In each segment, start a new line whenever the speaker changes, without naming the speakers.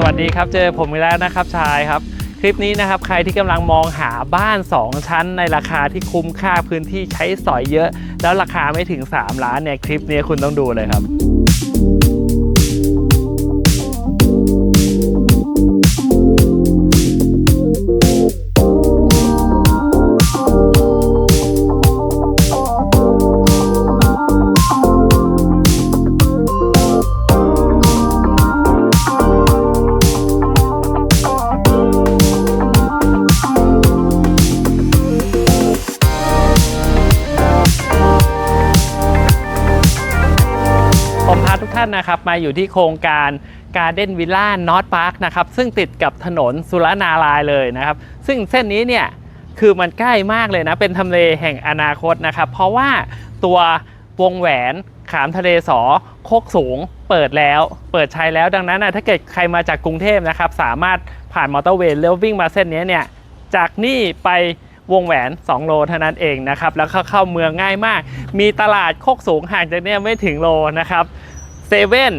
สวัสดีครับ เจอผมอีกแล้วนะครับชายครับ คลิปนี้นะครับใครที่กำลังมองหาบ้าน 2 ชั้น ในราคาที่คุ้มค่าพื้นที่ใช้สอยเยอะ แล้วราคาไม่ถึง 3 ล้านเนี่ยคลิปนี้คุณต้องดูเลยครับ นนะครับมาอยู่ที่โครงการ Garden Villa North Park นะครับซึ่งติดกับถนนสุรนารายเลยนะครับ ซึ่งเส้นนี้เนี่ยคือมันใกล้มากเลยนะ เป็นทำเลแห่งอนาคตนะครับ เพราะว่าตัววงแหวนขามทะเลสอโคกสูงเปิดแล้วเปิดใช้แล้วดังนั้นนะถ้าเกิดใครมาจากกรุงเทพนะครับ สามารถผ่านมอเตอร์เวย์แล้ววิ่งมาเส้นนี้เนี่ยจากนี่ไปวงแหวน 2 โลเท่านั้นเองนะครับ แล้วเข้าเข้าเมืองง่ายมาก มีตลาดโคกสูงห่างจากเนี่ยไม่ถึงโลนะครับ เซเว่น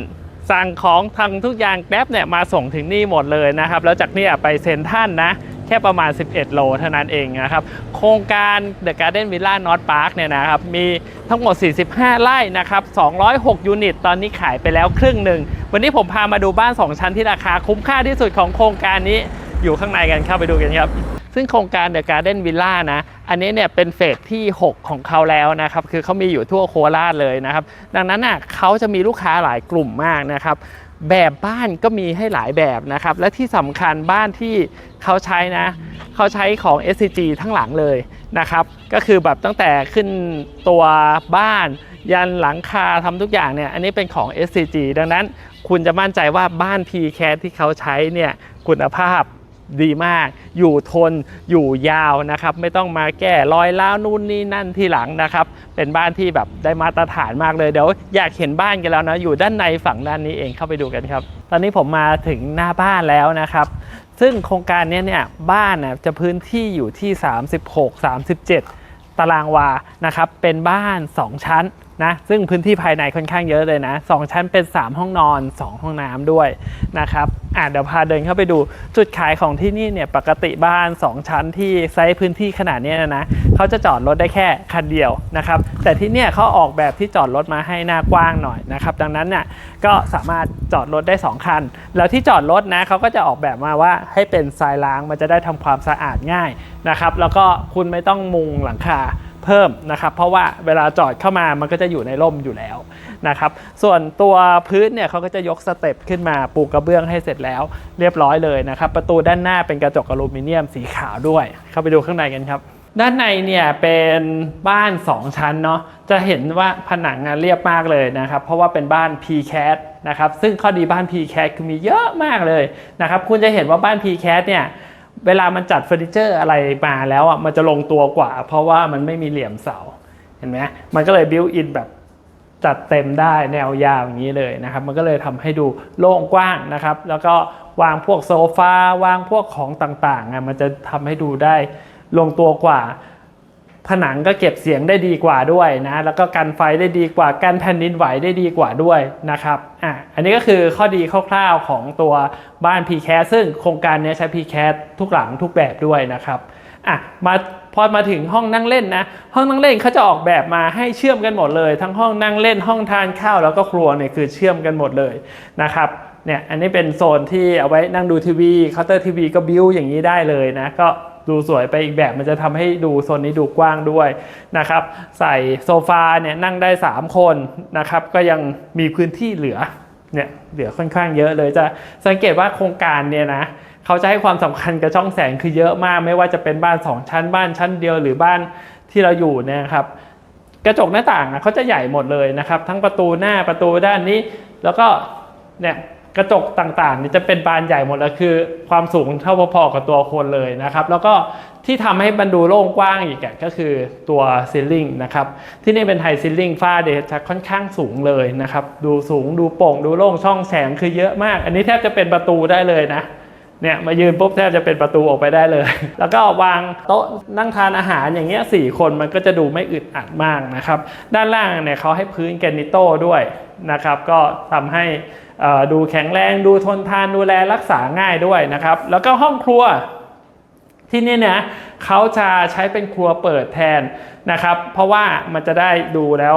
สั่งของทางทุกอย่างแกร็บเนี่ยมาส่งถึงนี่หมดเลยนะครับ แล้วจากนี่ไปเซ็นทรัลนะ แค่ประมาณ 11 โลเท่านั้นเองนะครับ โครงการ The Garden Villa North Park เนี่ยนะครับ มีทั้งหมด 45 ไร่นะครับ 206 ยูนิต ตอนนี้ขายไปแล้วครึ่งหนึ่ง วันนี้ผมพามาดูบ้าน 2 ชั้นที่ราคาคุ้มค่าที่สุดของโครงการนี้อยู่ข้างในกันเข้าไปดูกันครับ ซึ่งโครงการ The Garden Villa นะ อันนี้เนี่ยเป็นเฟสที่ 6 ของเขาแล้วนะครับ คือเขามีอยู่ทั่วโคราชเลยนะครับ ดังนั้นน่ะเขาจะมีลูกค้าหลายกลุ่มมากนะครับ แบบบ้านก็มีให้หลายแบบนะครับ และที่สำคัญบ้านที่เขาใช้นะ เขาใช้ของ SCG ทั้งหลังเลยนะครับ ก็คือแบบตั้งแต่ขึ้นตัวบ้านยันหลังคาทำทุกอย่างเนี่ย อันนี้เป็นของ SCG ดังนั้นคุณจะมั่นใจว่าบ้าน p c a t ที่เขาใช้เนี่ยคุณภาพ ดีมาก อยู่ทนอยู่ยาวนะครับ ไม่ต้องมาแก้รอยล้าวนู่นนี่นั่นที่หลังนะครับ เป็นบ้านที่แบบได้มาตรฐานมากเลยเดี๋ยวอยากเห็นบ้านกันแล้วนะ อยู่ด้านในฝั่งด้านนี้เองเข้าไปดูกันครับ ตอนนี้ผมมาถึงหน้าบ้านแล้วนะครับ ซึ่งโครงการนี้เนี่ยบ้านน่ะจะพื้นที่อยู่ที่ 36 37 ตารางวานะครับ เป็นบ้าน 2 ชั้น นะซึ่งพื้นที่ภายในค่อนข้างเยอะเลยนะ 2 ชั้นเป็น 3 ห้องนอน 2 ห้องน้ำด้วยนะครับอะเดี๋ยวพาเดินเข้าไปดูจุดขายของที่นี่เนี่ยปกติบ้าน 2 ชั้นที่ไซส์พื้นที่ขนาดนี้นะเขาจะจอดรถได้แค่คันเดียวนะครับแต่ที่เนี่ยเขาออกแบบที่จอดรถมาให้หน้ากว้างหน่อยนะครับดังนั้นเนี่ยก็สามารถจอดรถได้ 2 คัน แล้วที่จอดรถนะเขาก็จะออกแบบมาว่าให้เป็นทรายล้างมันจะได้ทำความสะอาดง่ายนะครับแล้วก็คุณไม่ต้องมุงหลังคา เพิ่มนะครับ เพราะว่าเวลาจอดเข้ามามันก็จะอยู่ในร่มอยู่แล้วนะครับ ส่วนตัวพื้นเนี่ยเขาก็จะยกสเต็ปขึ้นมาปูกระเบื้องให้เสร็จแล้วเรียบร้อยเลยนะครับ ประตูด้านหน้าเป็นกระจกอลูมิเนียมสีขาวด้วย เข้าไปดูข้างในกันครับด้านในเนี่ยเป็นบ้าน 2 ชั้นเนาะจะเห็นว่าผนังเรียบมากเลยนะครับ เพราะว่าเป็นบ้าน p c a t นะครับซึ่งข้อดีบ้าน p c a t คือมีเยอะมากเลยนะครับคุณจะเห็นว่าบ้าน p c a t เนี่ย เวลามันจัดเฟอร์นิเจอร์อะไรมาแล้วอะมันจะลงตัวกว่า เพราะว่ามันไม่มีเหลี่ยมเสาเห็นไหมมันก็เลยบิวอินแบบจัดเต็มได้แนวยาวอย่างนี้เลยนะครับ มันก็เลยทำให้ดูโล่งกว้างนะครับ แล้วก็วางพวกโซฟาวางพวกของต่างๆอะมันจะทำให้ดูได้ลงตัวกว่า ผนังก็เก็บเสียงได้ดีกว่าด้วยนะ แล้วก็กันไฟได้ดีกว่า กันแผ่นดินไหวได้ดีกว่าด้วยนะครับ อะ อันนี้ก็คือข้อดีคร่าวๆของตัวบ้าน p c a s ซึ่งโครงการนี้ใช้ p c a s ทุกหลังทุกแบบด้วยนะครับ อะ มาพอมาถึงห้องนั่งเล่นนะ ห้องนั่งเล่นเขาจะออกแบบมาให้เชื่อมกันหมดเลย ทั้งห้องนั่งเล่น ห้องทานข้าว แล้วก็ครัวเนี่ยคือเชื่อมกันหมดเลยนะครับเนี่ยอันนี้เป็นโซนที่เอาไว้นั่งดูทีวีเคาน์เตอร์ทีวีก็บิวอย่างนี้ได้เลยนะ ก็ ดูสวยไปอีกแบบมันจะทำให้ดูโซนนี้ดูกว้างด้วยนะครับ ใส่โซฟาเนี่ยนั่งได้ 3 คนนะครับ ก็ยังมีพื้นที่เหลือเนี่ยเหลือค่อนข้างเยอะเลยจะสังเกตว่าโครงการเนี่ยนะเขาจะให้ความสำคัญกับช่องแสงคือเยอะมาก ไม่ว่าจะเป็นบ้าน 2 ชั้นบ้านชั้นเดียวหรือบ้านที่เราอยู่เนี่ยครับกระจกหน้าต่างอะเขาจะใหญ่หมดเลยนะครับ ทั้งประตูหน้าประตูด้านนี้ แล้วก็เนี่ย กระจกต่างๆนี่จะเป็นบานใหญ่หมดแล้วคือ ความสูงเท่าพอๆกับตัวคนเลยนะครับ แล้วก็ที่ทำให้มันดูโล่งกว้างอีกก็คือตัวซีลิงนะครับ ที่นี่เป็นไฮซีลิงฝ้าเดชะค่อนข้างสูงเลยนะครับ ดูสูงดูโปร่งดูโล่งช่องแสงคือเยอะมาก อันนี้แทบจะเป็นประตูได้เลยนะเนี่ยมายืนปุ๊บแทบจะเป็นประตูออกไปได้เลย แล้วก็วางโต๊ะนั่งทานอาหารอย่างเงี้ยสี่คนมันก็จะดูไม่อึดอัดมากนะครับ ด้านล่างเนี่ยเขาให้พื้นแกรนิโต้ด้วยนะครับ ก็ทำให้ ดูแข็งแรงดูทนทานดูแลรักษาง่ายด้วยนะครับ แล้วก็ห้องครัวที่นี่เนี่ยเขาจะใช้เป็นครัวเปิดแทนนะครับ เพราะว่ามันจะได้ดูแล้ว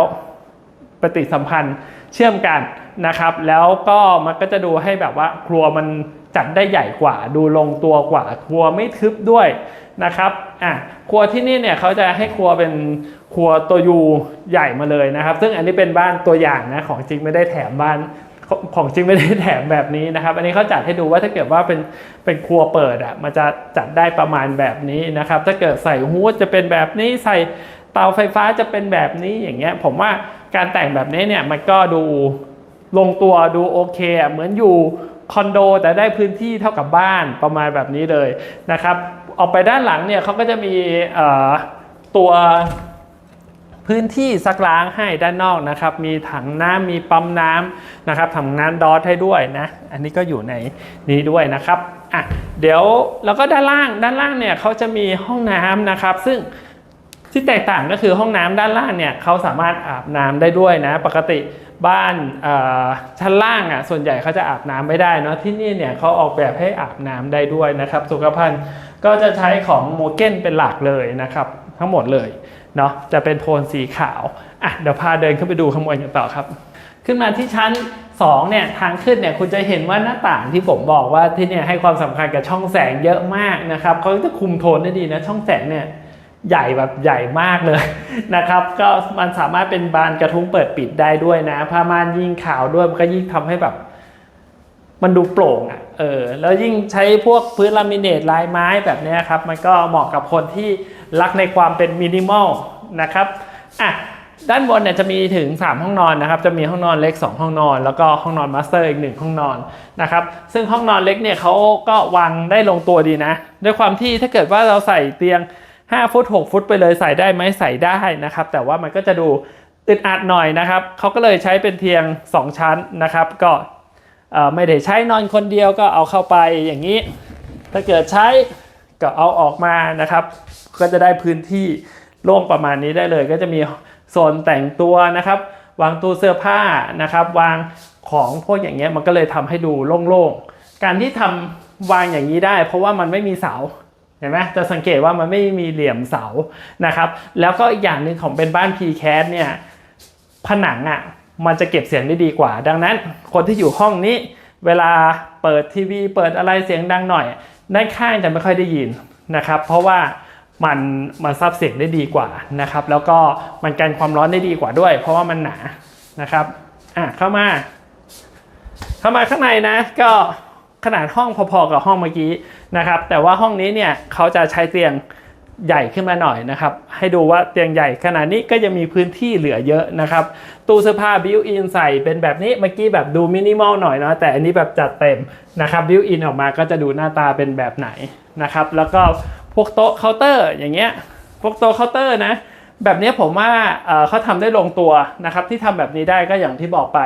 ปฏิสัมพันธ์เชื่อมกันนะครับ แล้วก็มันก็จะดูให้แบบว่าครัวมันจัดได้ใหญ่กว่า ดูลงตัวกว่า ครัวไม่ทึบด้วยนะครับอะครัวที่นี่เนี่ยเขาจะให้ครัวเป็นครัวตัวยูใหญ่มาเลยนะครับ ซึ่งอันนี้เป็นบ้านตัวอย่างนะของจริงไม่ได้แถมบ้าน ของจริงไม่ได้แถมแบบนี้นะครับ อันนี้เขาจัดให้ดูว่าถ้าเกิดว่าเป็นเป็นครัวเปิดอะมันจะจัดได้ประมาณแบบนี้นะครับ ถ้าเกิดใส่ฮูดจะเป็นแบบนี้ใส่เตาไฟฟ้าจะเป็นแบบนี้อย่างเงี้ย ผมว่าการแต่งแบบนี้เนี่ยมันก็ดูลงตัวดูโอเคอะเหมือนอยู่คอนโดแต่ได้พื้นที่เท่ากับบ้านประมาณแบบนี้เลยนะครับ ออกไปด้านหลังเนี่ยเขาก็จะมีตัว พื้นที่ซักล้างให้ด้านนอกนะครับ มีถังน้ำมีปั๊มน้ำนะครับถังน้ำดอทให้ด้วยนะ อันนี้ก็อยู่ในนี้ด้วยนะครับอะเดี๋ยวแล้วก็ด้านล่างด้านล่างเนี่ยเขาจะมีห้องน้ำนะครับ ซึ่งที่แตกต่างก็คือห้องน้ำด้านล่างเนี่ยเขาสามารถอาบน้ำได้ด้วยนะ ปกติบ้านชั้นล่างอะส่วนใหญ่เขาจะอาบน้ำไม่ได้เนาะที่นี่เนี่ยเขาออกแบบให้อาบน้ำได้ด้วยนะครับ สุขภัณฑ์ก็จะใช้ของโมเก้นเป็นหลักเลยนะครับ ทั้งหมดเลยเนาะจะเป็นโทนสีขาวอะเดี๋ยวพาเดินขึ้นไปดูข้างบนกันต่อครับ ขึ้นมาที่ชั้น2เนี่ยทางขึ้นเนี่ยคุณจะเห็นว่าหน้าต่างที่ผมบอกว่าที่เนี่ยให้ความสำคัญกับช่องแสงเยอะมากนะครับเขาจะคุมโทนได้ดีนะช่องแสงเนี่ยใหญ่แบบใหญ่มากเลยนะครับ ก็มันสามารถเป็นบานกระทุ้งเปิดปิดได้ด้วยนะผ้าม่านยิ่งขาวด้วยมันก็ยิ่งทำให้แบบ มันดูโปร่งอะเออแล้วยิ่งใช้พวกพื้นลามิเนตลายไม้แบบนี้ครับ มันก็เหมาะกับคนที่ รักในความเป็นมินิมอลนะครับอะด้านบนเนี่ยจะมีถึง 3 ห้องนอนนะครับ จะมีห้องนอนเล็ก 2 ห้องนอน แล้วก็ห้องนอนมาสเตอร์อีกหนึ่งห้องนอนนะครับ ซึ่งห้องนอนเล็กเนี่ยเขาก็วางได้ลงตัวดีนะ ด้วยความที่ถ้าเกิดว่าเราใส่เตียง 5 ฟุต 6 ฟุตไปเลยใส่ได้ไหมใส่ได้นะครับ แต่ว่ามันก็จะดูอึดอัดหน่อยนะครับ เขาก็เลยใช้เป็นเตียง 2 ชั้นนะครับ ก็ไม่ได้ใช้นอนคนเดียวก็เอาเข้าไปอย่างนี้ ถ้าเกิดใช้ก็เอาออกมานะครับ ก็จะได้พื้นที่โล่งประมาณนี้ได้เลย ก็จะมีโซนแต่งตัวนะครับ วางตู้เสื้อผ้านะครับ วางของพวกอย่างเงี้ยมันก็เลยทำให้ดูโล่งๆ การที่ทำวางอย่างนี้ได้ เพราะว่ามันไม่มีเสาเห็นไหมจะสังเกตว่ามันไม่มีเหลี่ยมเสานะครับ แล้วก็อีกอย่างหนึ่งของเป็นบ้าน p c a s เนี่ยผนังอะมันจะเก็บเสียงได้ดีกว่า ดังนั้นคนที่อยู่ห้องนี้ เวลาเปิดทีวีเปิดอะไรเสียงดังหน่อยด้านข้างจะไม่ค่อยได้ยินนะครับ เพราะว่า มันมันซับเสียงได้ดีกว่านะครับ แล้วก็มันกันความร้อนได้ดีกว่าด้วย เพราะว่ามันหนานะครับอะเข้ามา เข้ามาข้างในนะก็ขนาดห้องพอๆกับห้องเมื่อกี้นะครับ แต่ว่าห้องนี้เนี่ยเขาจะใช้เตียงใหญ่ขึ้นมาหน่อยนะครับ ให้ดูว่าเตียงใหญ่ขนาดนี้ก็ยังมีพื้นที่เหลือเยอะนะครับ ตู้เสื้อผ้าบิวอินใส่เป็นแบบนี้เมื่อกี้แบบดูมินิมอลหน่อยเนาะแต่อันนี้แบบจัดเต็มนะครับบิวอินออกมาก็จะดูหน้าตาเป็นแบบไหนนะครับ แล้วก็ พวกโต๊ะเคาน์เตอร์อย่างเงี้ยพวกโต๊ะเคาน์เตอร์นะแบบนี้ผมว่าเขาทำได้ลงตัวนะครับที่ทำแบบนี้ได้ก็อย่างที่บอกไป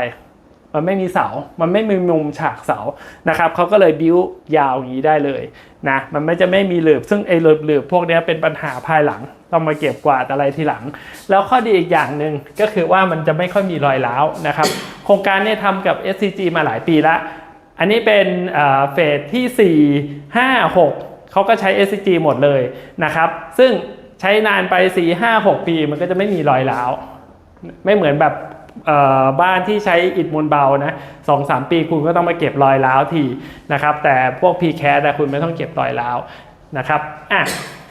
มันไม่มีเสา มันไม่มีมุมฉากเสานะครับเขาก็เลยบิ้วยาวอย่างนี้ได้เลยนะมันไม่จะไม่มีหลืบซึ่งไอ้หลืบหลืบพวกนี้เป็นปัญหาภายหลังต้องมาเก็บกวาดอะไรทีหลัง แล้วข้อดีอีกอย่างหนึ่งก็คือว่ามันจะไม่ค่อยมีรอยร้าวนะครับโครงการเนี่ยทำกับ SCG มาหลายปีละอันนี้เป็นเอ่อเฟสที่ 4 5 6 เขาก็ใช้ SCG หมดเลยนะครับ ซึ่งใช้นานไป 4 5 6 ปี มันก็จะไม่มีรอยร้าว ไม่เหมือนแบบบ้านที่ใช้อิฐมวลเบานะสองสามปีคุณก็ต้องมาเก็บรอยร้าวทีนะครับ แต่พวก p c a s แต่คุณไม่ต้องเก็บรอยร้าวนะครับอะ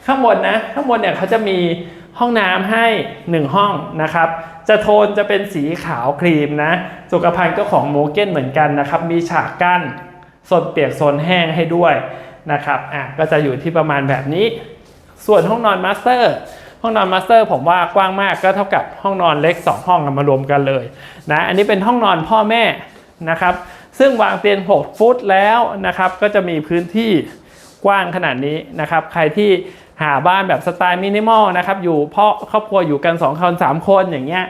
ข้างบนนะข้างบนเนี่ยเขาจะมีห้องน้ำให้ 1 ห้องนะครับ จะโทนจะเป็นสีขาวครีมนะสุขภัณฑ์ก็ของโมเก้นเหมือนกันนะครับ มีฉากกั้นโซนเปียกโซนแห้งให้ด้วย นะครับอะก็จะอยู่ที่ประมาณแบบนี้ ส่วนห้องนอนมาสเตอร์ห้องนอนมาสเตอร์ผมว่ากว้างมากก็เท่ากับห้องนอนเล็ก 2 ห้องมารวมกันเลยนะอันนี้เป็นห้องนอนพ่อแม่นะครับซึ่งวางเตียง 6 ฟุตแล้วนะครับก็จะมีพื้นที่กว้างขนาดนี้นะครับใครที่หาบ้านแบบสไตล์มินิมอลนะครับอยู่พ่อครอบครัวอยู่กัน 2 คน 3 คนอย่างเงี้ย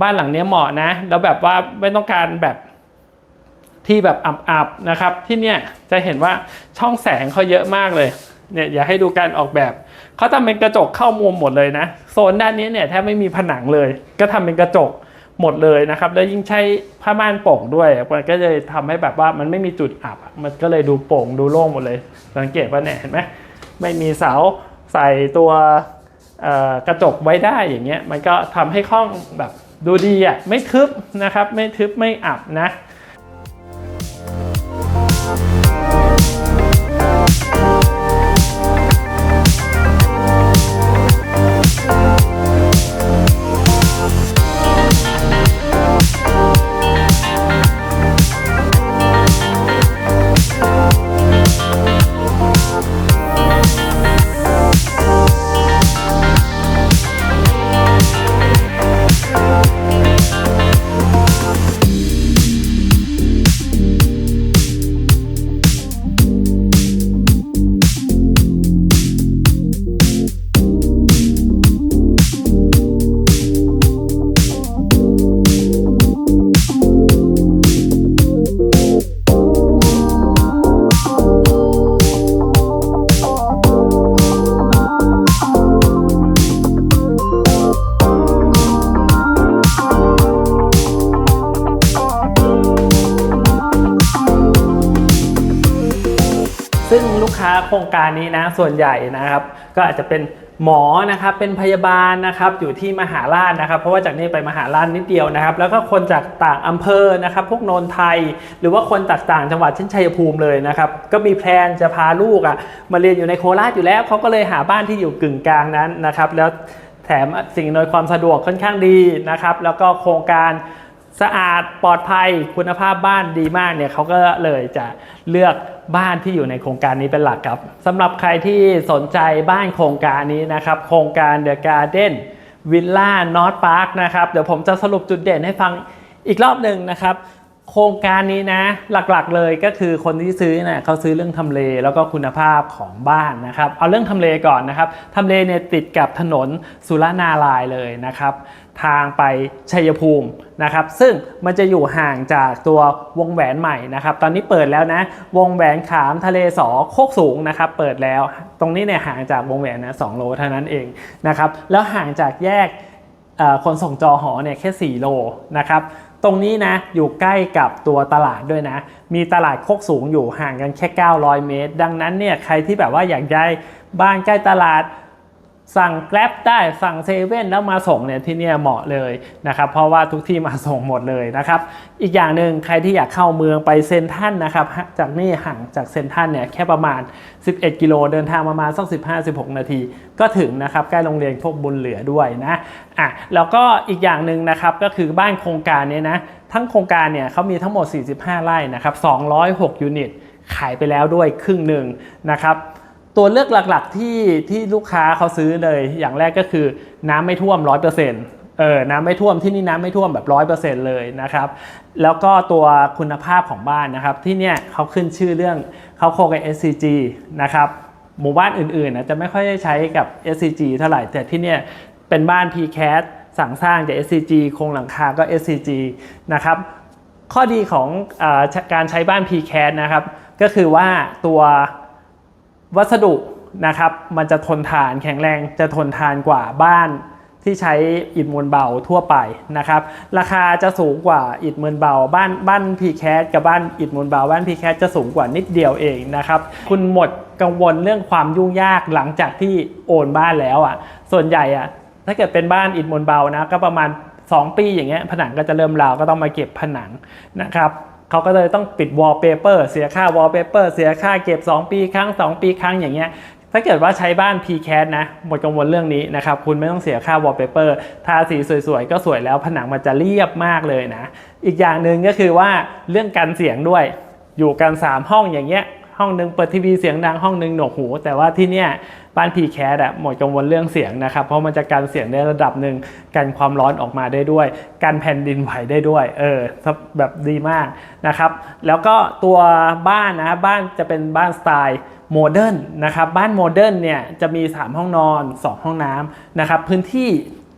บ้านหลังนี้เหมาะนะแล้วแบบว่าไม่ต้องการแบบ ที่แบบอับๆนะครับ ที่เนี่ยจะเห็นว่าช่องแสงเขาเยอะมากเลยเนี่ยอย่าให้ดูการออกแบบเขาทำเป็นกระจกเข้ามุมหมดเลยนะ โซนด้านนี้เนี่ยแทบไม่มีผนังเลย ก็ทำเป็นกระจกหมดเลยนะครับ แล้วยิ่งใช้ผ้าม่านโป่งด้วยมันก็เลยทำให้แบบว่ามันไม่มีจุดอับ มันก็เลยดูโป่งดูโล่งหมดเลย สังเกตว่าเนี่ยเห็นไหมไม่มีเสาใส่ตัวกระจกไว้ได้อย่างเงี้ยมันก็ทำให้ห้องแบบดูดีอะไม่ทึบนะครับ ไม่ทึบไม่อับนะ ค้าโครงการนี้นะส่วนใหญ่นะครับ ก็อาจจะเป็นหมอนะครับเป็นพยาบาลนะครับอยู่ที่มหาราชนะครับ เพราะว่าจากนี้ไปมหาราชนิดเดียวนะครับ แล้วก็คนจากต่างอำเภอนะครับพวกโนนไทย หรือว่าคนจากต่างจังหวัดเช่นชัยภูมิเลยนะครับก็มีแพลนจะพาลูกอะมาเรียนอยู่ในโคราชอยู่แล้วเขาก็เลยหาบ้านที่อยู่กึ่งกลางนั้นนะครับ แล้วแถมสิ่งอำนวยความสะดวกค่อนข้างดีนะครับ แล้วก็โครงการ สะอาดปลอดภัยคุณภาพบ้านดีมากเนี่ยเขาก็เลยจะเลือกบ้านที่อยู่ในโครงการนี้เป็นหลักครับสำหรับใครที่สนใจบ้านโครงการนี้นะครับ โครงการ The Garden Villa North Park นะครับ เดี๋ยวผมจะสรุปจุดเด่นให้ฟังอีกรอบหนึ่งนะครับ โครงการนี้นะหลักๆเลยก็คือคนที่ซื้อเนี่ยเขาซื้อเรื่องทำเลแล้วก็คุณภาพของบ้านนะครับ เอาเรื่องทำเลก่อนนะครับทำเลเนี่ยติดกับถนนสุรนาลายเลยนะครับ ทางไปชัยภูมินะครับ ซึ่งมันจะอยู่ห่างจากตัววงแหวนใหม่นะครับ ตอนนี้เปิดแล้วนะ วงแหวนขามทะเลสอโคกสูงนะครับ เปิดแล้วตรงนี้เนี่ยห่างจากวงแหวนนะสโลเท่านั้นเองนะครับ แล้วห่างจากแยกคนส่งจอหอเนี่ยแค่ 4 โลนะครับ ตรงนี้นะอยู่ใกล้กับตัวตลาดด้วยนะ มีตลาดโคกสูงอยู่ห่างกันแค่ 900 เมตร ดังนั้นเนี่ยใครที่แบบว่าอยากได้บ้านใกล้ตลาด สั่งแกร็บได้สั่งเซเว่นแล้วมาส่งเนี่ยที่นี่เหมาะเลยนะครับเพราะว่าทุกที่มาส่งหมดเลยนะครับอีกอย่างหนึ่งใครที่อยากเข้าเมืองไปเซนทันนะครับจากนี่ห่างจากเซนทันเนี่ยแค่ประมาณ 11 กิโลเดินทางประมาณสัก 15-16 นาที ก็ถึงนะครับใกล้โรงเรียนพวกบุญเหลือด้วยนะอะแล้วก็อีกอย่างหนึ่งนะครับก็คือบ้านโครงการเนี้นะทั้งโครงการเนี่ยเขามีทั้งหมด 45 ไร่นะครับ206 ยูนิตขายไปแล้วด้วยครึ่งหนึ่งนะครับ ตัวเลือกหลักๆที่ที่ลูกค้าเขาซื้อเลย อย่างแรกก็คือน้ำไม่ท่วม 100%เออน้ำไม่ท่วมที่นี่น้ำไม่ท่วมแบบ100%เปอร์เซ็นต์เลยนะครับ แล้วก็ตัวคุณภาพของบ้านนะครับ ที่เนี่ยเขาขึ้นชื่อเรื่องเขาโคกับ SCG นะครับหมู่บ้านอื่นๆนะจะไม่ค่อยใช้กับ SCG เท่าไหร่ แต่ที่เนี่ยเป็นบ้าน PCAT สั่งสร้างจาก SCG โครงหลังคาก็ SCG นะครับข้อดีของอการใช้บ้าน PCAT นะครับ ก็คือว่าตัว วัสดุนะครับมันจะทนทานแข็งแรงจะทนทานกว่าบ้านที่ใช้อิฐมวลเบาทั่วไปนะครับ ราคาจะสูงกว่าอิฐมวลเบา บ้านบ้านพีแคสกับบ้านอิฐมวลเบา บ้านพีแคสจะสูงกว่านิดเดียวเองนะครับ คุณหมดกังวลเรื่องความยุ่งยากหลังจากที่โอนบ้านแล้วอะ ส่วนใหญ่อะถ้าเกิดเป็นบ้านอิฐมวลเบานะก็ประมาณ 2 ปีอย่างเงี้ยผนังก็จะเริ่มราวก็ต้องมาเก็บผนังนะครับ เขาก็เลยต้องปิดวอลเปเปอร์เสียค่าวอลเปเปอร์เสียค่าเก็บ 2 ปีครั้ง 2 ปีครั้งอย่างเงี้ยถ้าเกิดว่าใช้บ้าน p c a t นะหมดกังวลเรื่องนี้นะครับ คุณไม่ต้องเสียค่าวอลเปเปอร์ทาสีสวยๆ ก็สวยแล้วผนังมันจะเรียบมากเลยนะ อีกอย่างหนึ่งก็คือว่าเรื่องการเสียงด้วยอยู่กัน 3 ห้องอย่างเงี้ยห้องหนึ่งเปิดทีวีเสียงดังห้องหนึ่งหนวกหู แต่ว่าที่เนี่ย บ้าน p c a t อะหมดกังวลเรื่องเสียงนะครับ เพราะมันจะกันเสียงในระดับหนึ่งกันความร้อนออกมาได้ด้วย กันแผ่นดินไหวได้ด้วยเออแบบดีมากนะครับ แล้วก็ตัวบ้านนะบ้านจะเป็นบ้านสไตล์โมเดิร์นนะครับบ้านโมเดิร์นเนี่ยจะมี 3 ห้องนอน 2 ห้องน้ำนะครับพื้นที่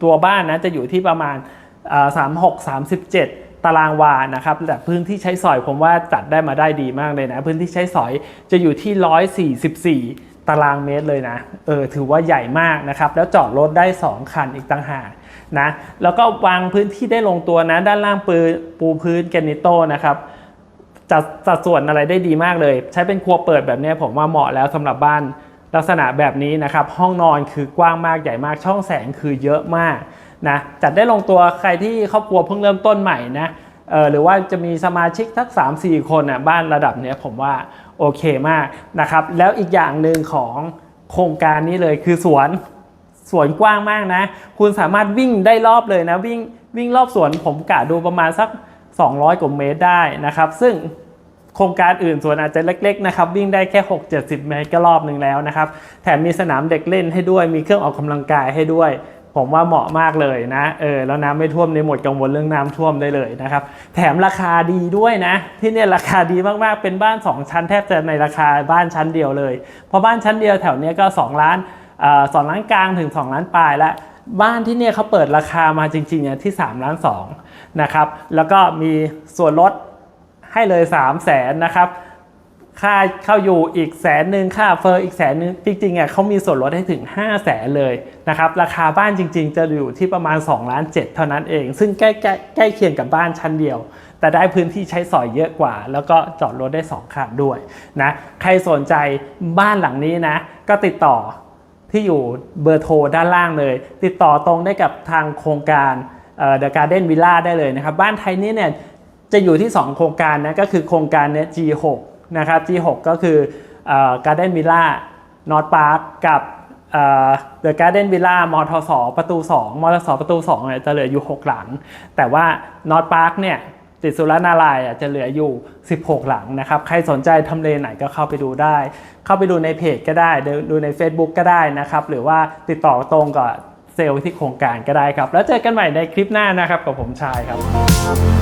ตัวบ้านนะจะอยู่ที่ประมาณสามหกสามสิบเจ็ดตารางวานะครับแต่พื้นที่ใช้สอยผมว่าจัดได้มาได้ดีมากเลยนะ พื้นที่ใช้สอยจะอยู่ที่ 144 ตารางเมตรเลยนะ เออ ถือว่าใหญ่มากนะครับ แล้วจอดรถได้ 2 คันอีกต่างหากนะ แล้วก็วางพื้นที่ได้ลงตัวนะ ด้านล่างปืปูพื้นแกนิโตนะครับจัดสัดส่วนอะไรได้ดีมากเลย ใช้เป็นครัวเปิดแบบนี้ผมว่าเหมาะแล้วสำหรับบ้านลักษณะแบบนี้นะครับ ห้องนอนคือกว้างมากใหญ่มาก ช่องแสงคือเยอะมากนะ จัดได้ลงตัวใครที่ครอบครัวเพิ่งเริ่มต้นใหม่นะ เออหรือว่าจะมีสมาชิกสัก 3-4 คนอะบ้านระดับเนี้ยผมว่า โอเคมากนะครับ แล้วอีกอย่างหนึ่งของโครงการนี้เลยคือสวนสวนกว้างมากนะ คุณสามารถวิ่งได้รอบเลยนะวิ่งวิ่งรอบสวนผมกะดูประมาณสัก 200กว่าเมตรได้นะครับ ซึ่งโครงการอื่นสวนอาจจะเล็กๆนะครับวิ่งได้แค่ 6-70 เมตรก็รอบหนึ่งแล้วนะครับ แถมมีสนามเด็กเล่นให้ด้วยมีเครื่องออกกำลังกายให้ด้วย ผมว่าเหมาะมากเลยนะเออแล้วน้ำไม่ท่วมในหมดกังวลเรื่องน้ำท่วมได้เลยนะครับ แถมราคาดีด้วยนะ ที่เนี่ยราคาดีมากๆเป็นบ้าน 2 ชั้นแทบจะในราคาบ้านชั้นเดียวเลยเพราะบ้านชั้นเดียวแถวเนี้ยก็ 2 ล้านสองล้านกลางถึง 2 ล้านปลายแล้วบ้านที่เนี่ยเขาเปิดราคามาจริงๆเนี่ยที่3ล้าน2นะครับแล้วก็มีส่วนลดให้เลย 3 0 0แสนนะครับ ค่าเข้าอยู่อีกแสนหนึ่งค่าเฟอร์อีกแสนหนึ่งจริงๆอะเขามีส่วนลดให้ถึง 5 0 0แสนเลยนะครับราคาบ้านจริง ๆ จะอยู่ที่ประมาณ2ล้าน7เท่านั้นเอง ซึ่งใกล้ใกล้ใกล้เคียงกับบ้านชั้นเดียว แต่ได้พื้นที่ใช้สอยเยอะกว่า แล้วก็จอดรถได้ 2คันด้วยนะใครสนใจบ้านหลังนี้นะ ก็ติดต่อที่อยู่เบอร์โทรด้านล่างเลย ติดต่อตรงได้กับทางโครงการเดอะการ์เด้นวิลล่าได้เลยนะครับบ้านไทยนี้เนี่ยจะอยู่ที่ 2 โครงการนะก็คือโครงการเนี้ย G6 นะครับ G6 ก็คือการ์เด้นวิลล่านอตพาร์คกับเดอะการ์เด้นวิลล่ามอทสประตู 2 มอทสประตู2เนี่ยจะเหลืออยู่ 6 หลัง แต่ว่านอตพาร์คเนี่ยติดสุรนารายจะเหลืออยู่ 16 หลังนะครับ ใครสนใจทำเลไหนก็เข้าไปดูได้ เข้าไปดูในเพจก็ได้ ดูดูใน Facebook ก็ได้นะครับ หรือว่าติดต่อตรงกับเซลล์ที่โครงการก็ได้ครับ แล้วเจอกันใหม่ในคลิปหน้านะครับกับผมชายครับ